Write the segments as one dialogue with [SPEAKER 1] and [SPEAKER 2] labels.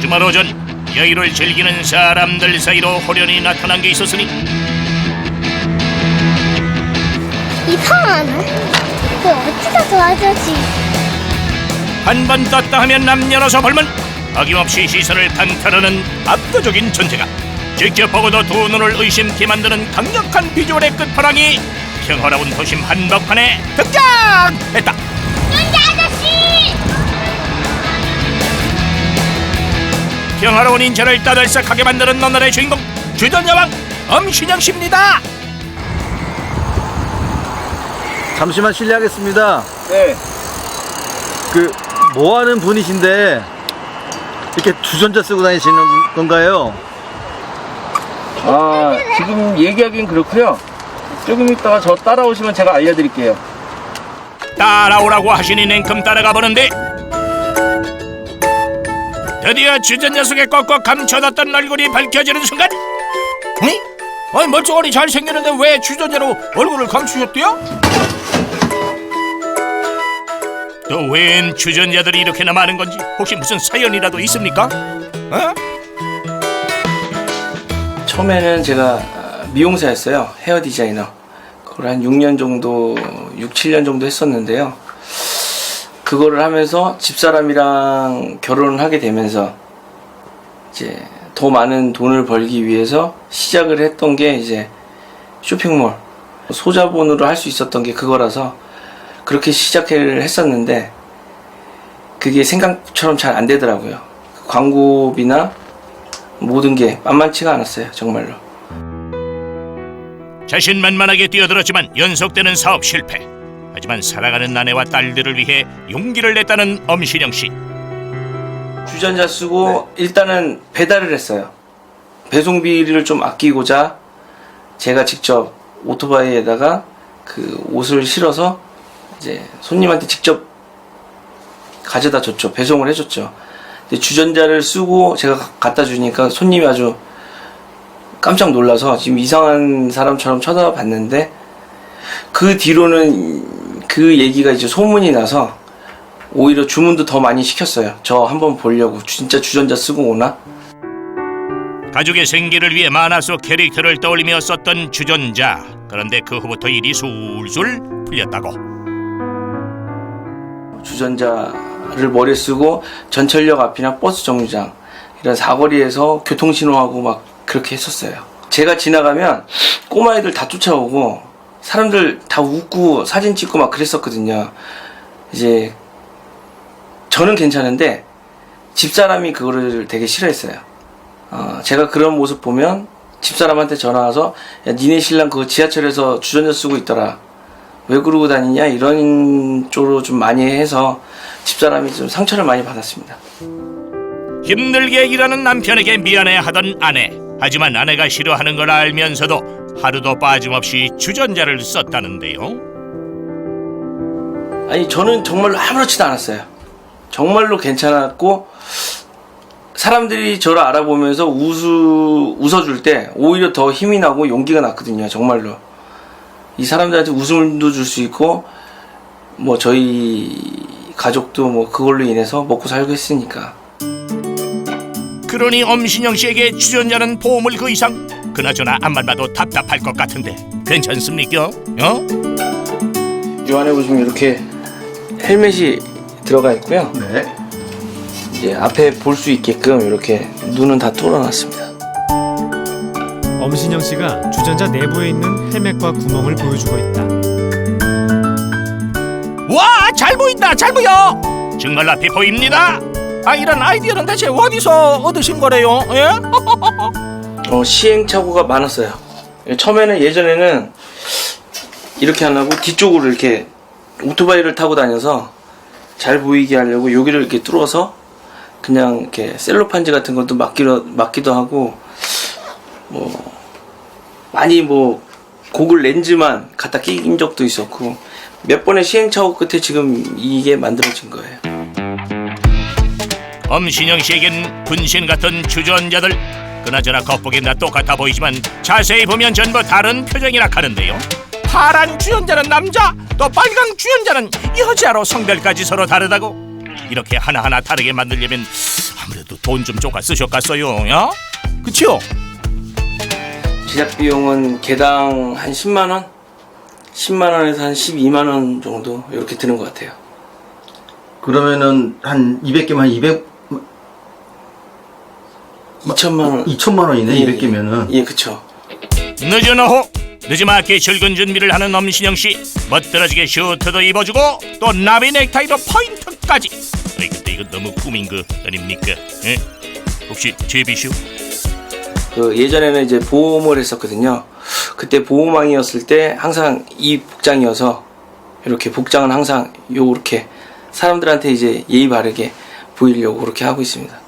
[SPEAKER 1] 주말 오전 여유를 즐기는 사람들 사이로 호련히 나타난 게 있었으니
[SPEAKER 2] 이상하네. 그저 아저씨.
[SPEAKER 1] 한번 떴다 하면 남녀노소 벌문 어김없이 시선을 강탈하는 압도적인 존재가 직접 보고도 두 눈을 의심케 만드는 강력한 비주얼의 끝판왕이 평화로운 도심 한복판에 등장했다
[SPEAKER 2] 윤재 아저씨!
[SPEAKER 1] 평화로운 인천을 떠들썩하게 만드는 오늘의 주인공 주전여왕 엄신영 씨입니다
[SPEAKER 3] 잠시만 실례하겠습니다.
[SPEAKER 4] 네.
[SPEAKER 3] 그 뭐 하는 분이신데 이렇게 주전자 쓰고 다니시는 건가요?
[SPEAKER 4] 아, 지금 얘기하긴 그렇고요. 조금 있다가 저 따라오시면 제가 알려드릴게요.
[SPEAKER 1] 따라오라고 하시니 냉큼 따라가 보는데 드디어 주전자 속에 꽉꽉 감춰놨던 얼굴이 밝혀지는 순간 응? 아니 멀쩡하니 잘생겼는데 왜 주전자로 얼굴을 감추셨대요? 또 웬 주전자들이 이렇게나 많은 건지 혹시 무슨 사연이라도 있습니까? 어?
[SPEAKER 5] 처음에는 제가 아, 미용사였어요. 헤어 디자이너. 그걸 한 6년 정도, 6, 7년 정도 했었는데요. 그거를 하면서 집사람이랑 결혼을 하게 되면서 이제 더 많은 돈을 벌기 위해서 시작을 했던 게 이제 쇼핑몰. 소자본으로 할 수 있었던 게 그거라서 그렇게 시작을 했었는데 그게 생각처럼 잘 안 되더라고요. 광고비나 모든 게 만만치가 않았어요, 정말로.
[SPEAKER 1] 자신만만하게 뛰어들었지만 연속되는 사업 실패 하지만 사랑하는 아내와 딸들을 위해 용기를 냈다는 엄신영 씨
[SPEAKER 5] 주전자 쓰고 일단은 배달을 했어요. 배송비를 좀 아끼고자 제가 직접 오토바이에다가 그 옷을 실어서 이제 손님한테 직접 가져다 줬죠. 배송을 해줬죠. 근데 주전자를 쓰고 제가 가- 갖다 주니까 손님이 아주 깜짝 놀라서 지금 이상한 사람처럼 쳐다봤는데 그 뒤로는 그 얘기가 이제 소문이 나서 오히려 주문도 더 많이 시켰어요. 저 한번 보려고 진짜 주전자 쓰고 오나?
[SPEAKER 1] 가족의 생계를 위해 만화 속 캐릭터를 떠올리며 썼던 주전자 그런데 그 후부터 일이 술술 풀렸다고
[SPEAKER 5] 주전자를 머리에 쓰고 전철역 앞이나 버스 정류장 이런 사거리에서 교통신호하고 막 그렇게 했었어요. 제가 지나가면 꼬마애들 다 쫓아오고 사람들 다 웃고 사진 찍고 막 그랬었거든요. 이제 저는 괜찮은데 집사람이 그거를 되게 싫어했어요. 어, 제가 그런 모습 보면 집사람한테 전화 와서 야 니네 신랑 그거 지하철에서 주전자 쓰고 있더라. 왜 그러고 다니냐 이런 쪽으로 좀 많이 해서 집사람이 좀 상처를 많이 받았습니다.
[SPEAKER 1] 힘들게 일하는 남편에게 미안해하던 아내 하지만 아내가 싫어하는 걸 알면서도 하루도 빠짐없이 주전자를 썼다는데요
[SPEAKER 5] 아니 저는 정말로 아무렇지도 않았어요. 정말로 괜찮았고 사람들이 저를 알아보면서 웃으, 웃어줄 때 오히려 더 힘이 나고 용기가 났거든요. 정말로 이 사람들한테 웃음도 줄 수 있고 뭐 저희 가족도 뭐 그걸로 인해서 먹고 살고 했으니까
[SPEAKER 1] 그러니 엄신영 씨에게 주전자는 보물 그 이상 그나저나 앞만 봐도 답답할 것 같은데 괜찮습니까? 어?
[SPEAKER 5] 이 안에 보시면 이렇게 헬멧이 들어가 있고요.
[SPEAKER 3] 네.
[SPEAKER 5] 이제 앞에 볼 수 있게끔 이렇게 눈은 다 뚫어놨습니다.
[SPEAKER 6] 엄신영 씨가 주전자 내부에 있는 헬멧과 구멍을 보여주고 있다.
[SPEAKER 1] 와, 잘 보인다, 잘 보여. 정말 앞이 보입니다. 아, 이런 아이디어는 대체 어디서 얻으신 거래요? 예?
[SPEAKER 5] 어, 시행착오가 많았어요. 처음에는 예전에는 이렇게 하려고 뒤쪽으로 이렇게 오토바이를 타고 다녀서 잘 보이게 하려고 여기를 이렇게 뚫어서 그냥 이렇게 셀로판지 같은 것도 막기로, 막기도 하고 뭐 많이 뭐 고글 렌즈만 갖다 끼인 적도 있었고 몇 번의 시행착오 끝에 지금 이게 만들어진 거예요.
[SPEAKER 1] 엄신영 씨에겐 분신 같은 주전자들 그나저나 겉보기엔 다 똑같아 보이지만 자세히 보면 전부 다른 표정이라 하는데요. 파란 주연자는 남자, 또 빨강 주연자는 여자로 성별까지 서로 다르다고. 이렇게 하나하나 다르게 만들려면 아무래도 돈 좀 쪼가 쓰셨겠어요, 야? 그치요?
[SPEAKER 5] 제작 비용은 개당 한 10만 원, 10만 원에서 한 12만 원 정도 이렇게 드는 것 같아요.
[SPEAKER 3] 그러면은 한 200개면 200
[SPEAKER 5] 2천만 원.
[SPEAKER 3] 2천만 원이네.
[SPEAKER 5] 예,
[SPEAKER 3] 200개면은.
[SPEAKER 5] 예, 그쵸.
[SPEAKER 1] 늦은 오후 늦지막히 출근 준비를 하는 엄신영 씨 멋들어지게 슈트도 입어주고 또 나비 넥타이로 포인트까지 어이 근데 이거 너무 꾸민 거 아닙니까? 예? 혹시 제비쇼?
[SPEAKER 5] 그 예전에는 이제 보험을 했었거든요. 그때 보호망이었을 때 항상 이 복장이어서 이렇게 복장은 항상 요렇게 사람들한테 이제 예의 바르게 보이려고 그렇게 하고 있습니다.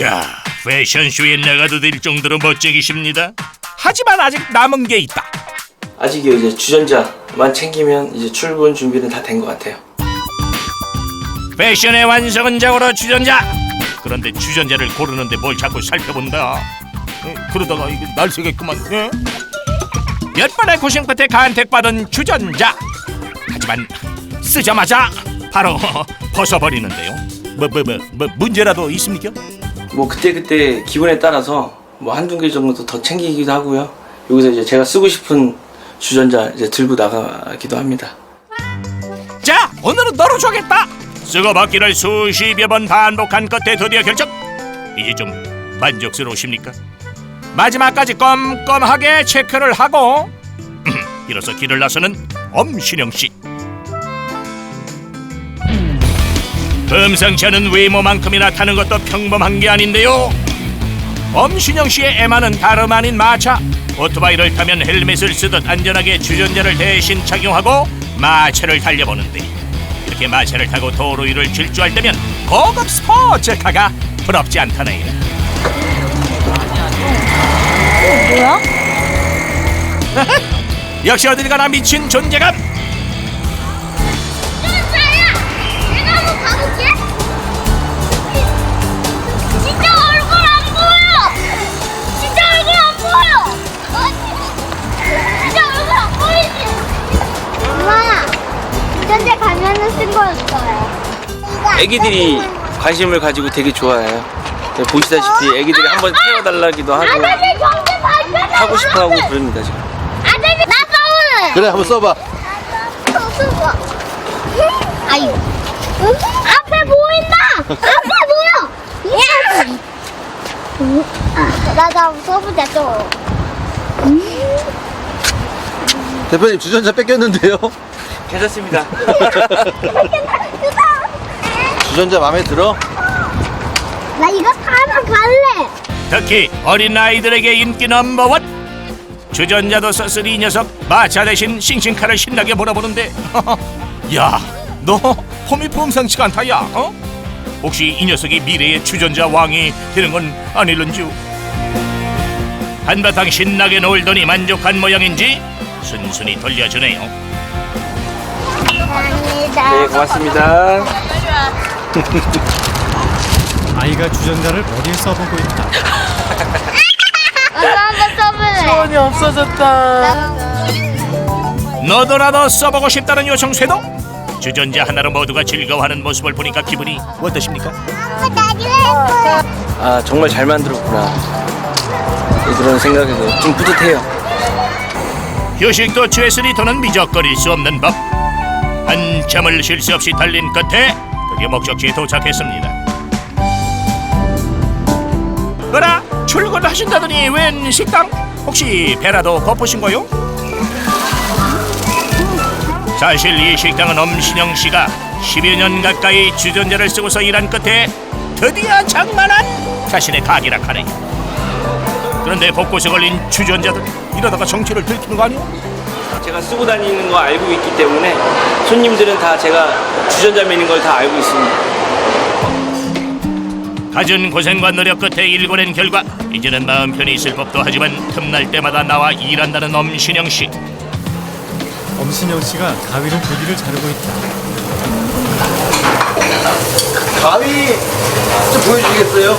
[SPEAKER 1] 야 패션쇼에 나가도 될 정도로 멋쟁이십니다. 하지만 아직 남은 게 있다.
[SPEAKER 5] 아직요 이제 주전자만 챙기면 이제 출근 준비는 다 된 것 같아요.
[SPEAKER 1] 패션의 완성은 자고로 주전자. 그런데 주전자를 고르는데 뭘 자꾸 살펴본다. 어, 그러다가 이게 날새겠구만. 예? 몇 번의 고생 끝에 간택받은 주전자. 하지만 쓰자마자 바로 벗어버리는데요. 뭐 뭐 뭐 뭐 문제라도 있습니까?
[SPEAKER 5] 뭐 그때 그때 기분에 따라서 뭐 한두 개 정도 더 챙기기도 하고요. 여기서 이제 제가 쓰고 싶은 주전자 이제 들고 나가기도 합니다.
[SPEAKER 1] 자 오늘은 너로 주겠다 쓰고 받기를 수십여 번 반복한 끝에 드디어 결정 이제 좀 만족스러우십니까? 마지막까지 꼼꼼하게 체크를 하고 이로써 길을 나서는 엄신영 씨 범상치 않은 외모만큼이나 타는 것도 평범한 게 아닌데요. 엄신영 씨의 애마는 다름 아닌 마차. 오토바이를 타면 헬멧을 쓰듯 안전하게 주전자를 대신 착용하고 마차를 달려보는데 이렇게 마차를 타고 도로 위를 질주할 때면 고급 스포츠카가 부럽지 않다네요.
[SPEAKER 2] 뭐야?
[SPEAKER 1] 역시 어딜 가나 미친 존재감
[SPEAKER 2] 진짜 얼굴 안 보여. 진짜 얼굴 안 보여. 진짜 얼굴 안 보이지? 엄마, 유전자 가면은 쓴 거였어요.
[SPEAKER 5] 애기들이 관심을 가지고 되게 좋아해요. 네, 보시다시피 애기들이 한번 태워달라기도 하고
[SPEAKER 2] 아저씨 경제 발표
[SPEAKER 5] 하고 싶어 하고 그럽니다 지금.
[SPEAKER 2] 아저씨 나 써볼래.
[SPEAKER 3] 그래, 한번 써봐.
[SPEAKER 2] 써봐. 아유. 앞에 보인다. 앞에 보여. 야. 나도 한번 써보자 또.
[SPEAKER 3] 대표님 주전자 뺏겼는데요.
[SPEAKER 5] 괜찮습니다.
[SPEAKER 3] 주전자 마음에 들어?
[SPEAKER 2] 나 이거 타러 갈래.
[SPEAKER 1] 특히 어린아이들에게 인기 넘버원 주전자도 썼으니 이 녀석 마차 대신 싱싱카를 신나게 몰아보는데 야너 폼이 범상치가 않다 야 어? 혹시 이 녀석이 미래의 주전자 왕이 되는 건 아닐런지 한바탕 신나게 놀더니 만족한 모양인지 순순히 돌려주네요
[SPEAKER 2] 감사합니다.
[SPEAKER 5] 네 고맙습니다.
[SPEAKER 6] 아이가 주전자를 머리에 써보고 있다.
[SPEAKER 2] 나도 한번 써볼래.
[SPEAKER 5] 소원이 없어졌다.
[SPEAKER 1] 너도 나도 써보고 싶다는 요청쇠도 주전자 하나로 모두가 즐거워하는 모습을 보니까 기분이 어떠십니까?
[SPEAKER 5] 아 정말 잘 만들었구나. 그런 생각에서 좀 뿌듯해요.
[SPEAKER 1] 휴식도 취했으니 더는 미적거릴 수 없는 법 한참을 쉴 새 없이 달린 끝에 드디어 목적지에 도착했습니다 어라 출근하신다더니 웬 식당? 혹시 배라도 고프신 거요? 사실 이 식당은 엄신영 씨가 10여 년 가까이 주전자를 쓰고서 일한 끝에 드디어 장만한 자신의 가게라 하네 그런데 곳곳에 걸린 주전자들 이러다가 정체를 들키는 거 아니야?
[SPEAKER 5] 제가 쓰고 다니는 거 알고 있기 때문에 손님들은 다 제가 주전자맨인 걸다 알고 있습니다.
[SPEAKER 1] 갖은 고생과 노력 끝에 일궈낸 결과 이제는 마음 편히 있을 법도 하지만 틈날 때마다 나와 일한다는 엄신영 씨
[SPEAKER 6] 엄신영 씨가 가위로 고기를 자르고 있다.
[SPEAKER 3] 가위 좀 보여주시겠어요?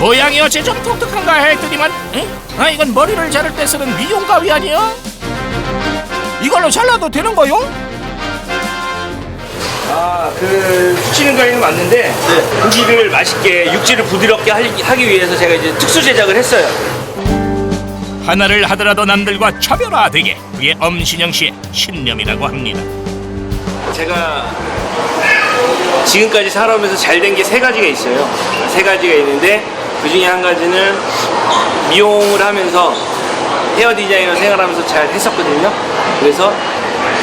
[SPEAKER 1] 모양이 어째 좀 독특한가 했더니만 에? 아 이건 머리를 자를 때 쓰는 미용 가위 아니야? 이걸로 잘라도 되는 거요?
[SPEAKER 5] 아, 그 수치 찌는 가위는 맞는데 고기를 맛있게 육질을 부드럽게 할- 하기 위해서 제가 이제 특수 제작을 했어요.
[SPEAKER 1] 하나를 하더라도 남들과 차별화되게 그게 엄신영 씨의 신념이라고 합니다.
[SPEAKER 5] 제가 지금까지 살아오면서 잘 된 게 세 가지가 있어요. 세 가지가 있는데 그 중에 한 가지는 미용을 하면서 헤어 디자이너 생활하면서 잘 했었거든요. 그래서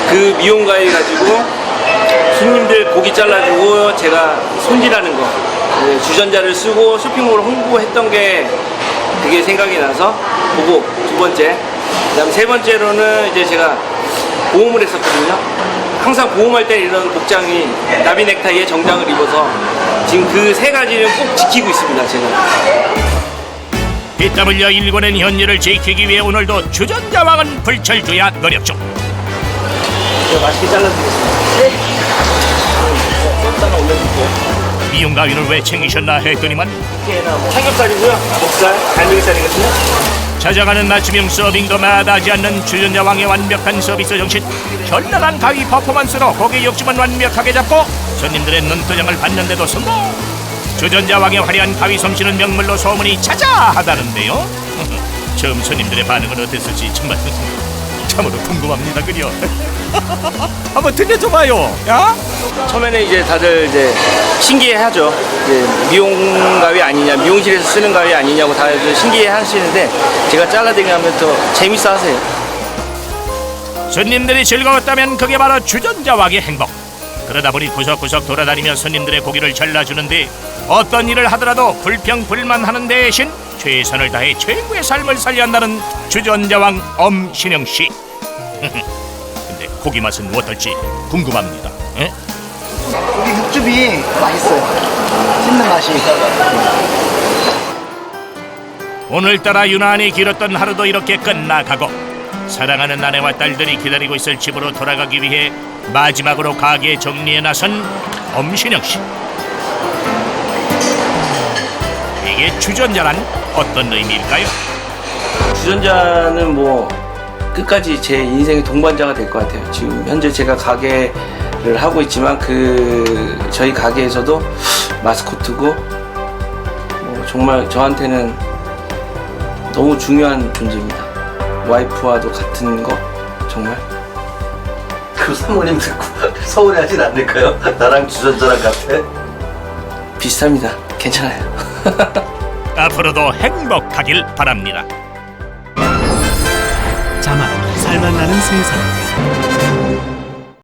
[SPEAKER 5] 그 미용 가위 가지고 손님들 고기 잘라주고 제가 손질하는 거 네, 주전자를 쓰고 쇼핑몰 홍보했던 게 그게 생각이 나서 보고 두 번째 그다음 세 번째로는 이제 제가 보험을 했었거든요. 항상 보험할 때 이런 복장이 나비 넥타이에 정장을 입어서 지금 그 세 가지를 꼭 지키고 있습니다. 제가.
[SPEAKER 1] BW 일본의 현리를 지키기 위해 오늘도 주전자 왕은 불철주야 노력 중.
[SPEAKER 5] 제가 맛있게 잘라드리겠습니다. 썰다가 올려줄게요.
[SPEAKER 1] 미용 가위를 왜 챙기셨나 했더니만
[SPEAKER 5] 삼겹살이고요. 목살, 갈매기살이거든요.
[SPEAKER 1] 찾아가는 맞춤형 서빙도 마다하지 않는 주전자왕의 완벽한 서비스 정신 현란한 가위 퍼포먼스로 고기 욕심은 완벽하게 잡고 손님들의 눈도장을 받는데도 성공 주전자 왕의 화려한 가위 솜씨는 명물로 소문이 자자하다는데요 처음 손님들의 반응은 어땠을지 정말 참으로 궁금합니다 그려 한번 들려줘봐요 야?
[SPEAKER 5] 처음에는 이제 다들 이제 신기해하죠. 이제 미용 가위 아니냐, 미용실에서 쓰는 가위 아니냐고 다들 신기해하시는데 제가 잘라드리면 더 재밌어 하세요.
[SPEAKER 1] 손님들이 즐거웠다면 그게 바로 주전자왕의 행복. 그러다 보니 구석구석 돌아다니며 손님들의 고기를 잘라주는데 어떤 일을 하더라도 불평불만하는 대신 최선을 다해 최고의 삶을 살려 한다는 주전자왕 엄신영 씨. 근데 고기 맛은 어떨지 궁금합니다. 에?
[SPEAKER 7] 여기 육즙이 맛있어요. 씹는 맛이.
[SPEAKER 1] 오늘따라 유난히 길었던 하루도 이렇게 끝나가고 사랑하는 아내와 딸들이 기다리고 있을 집으로 돌아가기 위해 마지막으로 가게 정리에 나선 엄신영 씨. 이게 주전자란 어떤 의미일까요?
[SPEAKER 5] 주전자는 뭐 끝까지 제 인생의 동반자가 될 것 같아요. 지금 현재 제가 가게를 하고 있지만 그 저희 가게에서도 마스코트고 뭐 정말 저한테는 너무 중요한 존재입니다. 와이프와도 같은 거 정말
[SPEAKER 3] 그 사모님 듣고 서운해하진 않을까요? 나랑 주전자랑 같아?
[SPEAKER 5] 비슷합니다. 괜찮아요.
[SPEAKER 1] 앞으로도 행복하길 바랍니다.
[SPEAKER 6] 자막 살맛 나는 세상